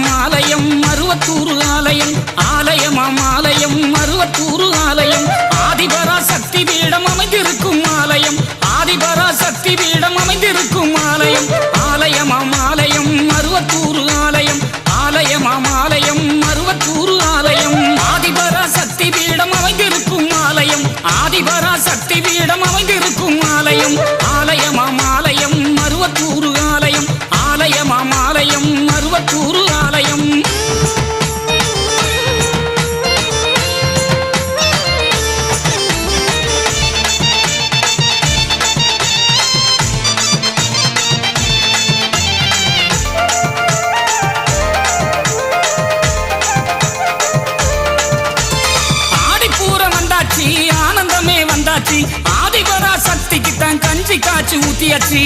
மருவத்தூர் ஆலயம் மருவத்தூரு ஆலயம். ஆலயமாம் ஆலயம் மருவத்தூரு ஆலயம். ஆதிபரா சக்தி பீடம் அமைந்திருக்கும் ஆலயம். ஆதிபரா சக்தி பீடம் அமைந்திருக்கும் ஆலயம். ஆலயமாம் ஆலயம் மருவத்தூரு ஆலயம். ஆலயமாம் ஆலயம் மருவத்தூரு ஆலயம். ஆதிபரா சக்தி பீடம் அமைந்திருக்கும் ஆலயம். ஆதிபரா சக்தி பீடம் அமைந்திருக்கும் ஆலயம். காட்டி ஆதிபரா சக்திக்கு தான் கஞ்சி காய்ச்சி ஊத்தியாச்சு.